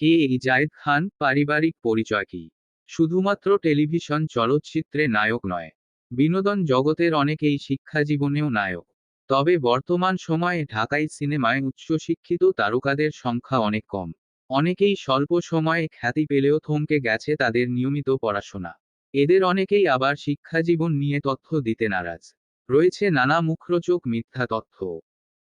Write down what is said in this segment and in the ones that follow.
কে এই জায়েদ খান পারিবারিক পরিচয় কি? শুধুমাত্র টেলিভিশন চলচ্চিত্রে নায়ক নয়, বিনোদন জগতের অনেকেই শিক্ষাজীবনেও নায়ক। তবে বর্তমান সময়ে ঢাকাই সিনেমায় উচ্চশিক্ষিত তারকাদের সংখ্যা অনেক কম। অনেকেই স্বল্প সময়ে খ্যাতি পেলেও থমকে গেছে তাদের নিয়মিত পড়াশোনা। এদের অনেকেই আবার শিক্ষাজীবন নিয়ে তথ্য দিতে নারাজ। রয়েছে নানা মুখরোচক মিথ্যা তথ্য।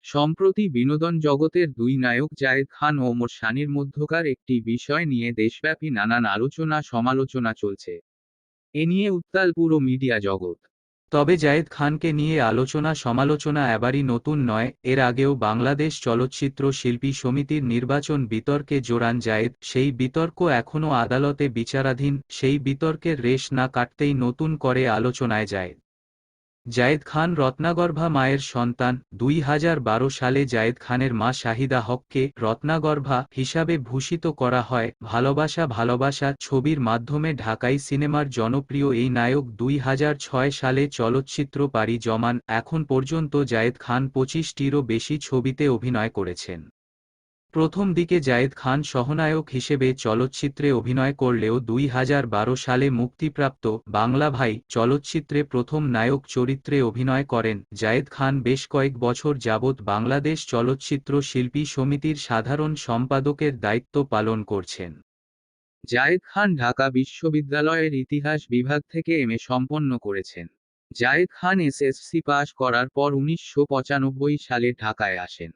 সম্প্রতি বিনোদন জগতের দুই নায়ক জায়েদ খান ও ওমর সানির মধ্যকার একটি বিষয় নিয়ে দেশব্যাপী নানান আলোচনা, সমালোচনা চলছে। এ নিয়ে উত্তাল পুরো মিডিয়া জগৎ। তবে জায়েদ খানকে নিয়ে আলোচনা, সমালোচনা এবারই নতুন নয়। এর আগেও বাংলাদেশ চলচ্চিত্র শিল্পী সমিতির নির্বাচন বিতর্কে জোরান জায়েদ, সেই বিতর্ক এখনও আদালতে বিচারাধীন, সেই বিতর্কের রেশ না কাটতেই নতুন করে আলোচনায় যায় জায়েদ খান রত্নাগর্ভা মায়ের সন্তান, দুই হাজার বারো সালে জায়েদ খানের মা শাহিদা হককে রত্নাগর্ভা হিসাবে ভূষিত করা হয়। ভালোবাসা ভালোবাসা ছবির মাধ্যমে ঢাকাই সিনেমার জনপ্রিয় এই নায়ক দুই হাজার ছয় সালে চলচ্চিত্র পাড়ি জমান এখন পর্যন্ত জায়েদ খান পঁচিশটিরও বেশি ছবিতে অভিনয় করেছেন। প্রথম দিকে জায়েদ খান সহনায়ক হিসেবে চলচ্চিত্রে অভিনয় করলেও দুই হাজার বারো সালে মুক্তিপ্রাপ্ত বাংলা ভাই চলচ্চিত্রে প্রথম নায়ক চরিত্রে অভিনয় করেন। জায়েদ খান বেশ কয়েক বছর যাবৎ বাংলাদেশ চলচ্চিত্র শিল্পী সমিতির সাধারণ সম্পাদকের দায়িত্ব পালন করছেন। জায়েদ খান ঢাকা বিশ্ববিদ্যালয়ের ইতিহাস বিভাগ থেকে এমএ সম্পন্ন করেছেন। জায়েদ খান এসএসসি পাশ করার পর উনিশশো পঁচানব্বই সালে ঢাকায় আসেন।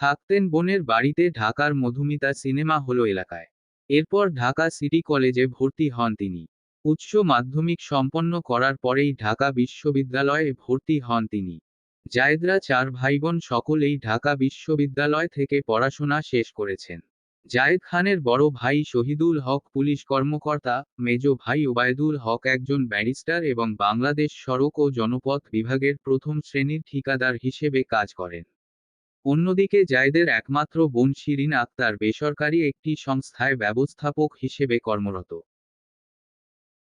থাকতেন বোনের বাড়িতে ঢাকার মধুমিতা সিনেমা হলো এলাকায়। এরপর ঢাকা সিটি কলেজে ভর্তি হন তিনি। উচ্চ মাধ্যমিক সম্পন্ন করার পরেই ঢাকা বিশ্ববিদ্যালয়ে ভর্তি হন তিনি। জায়েদরা চার ভাইবোন সকলেই ঢাকা বিশ্ববিদ্যালয় থেকে পড়াশোনা শেষ করেছেন। জায়েদ খানের বড় ভাই শহীদুল হক পুলিশ কর্মকর্তা, মেজ ভাই ওবায়দুল হক একজন ব্যারিস্টার এবং বাংলাদেশ সড়ক ও জনপথ বিভাগের প্রথম শ্রেণির ঠিকাদার হিসেবে কাজ করেন। অন্যদিকে জায়দের একমাত্র বোন শিরিন আক্তার বেসরকারি একটি সংস্থায় ব্যবস্থাপক হিসেবে কর্মরত।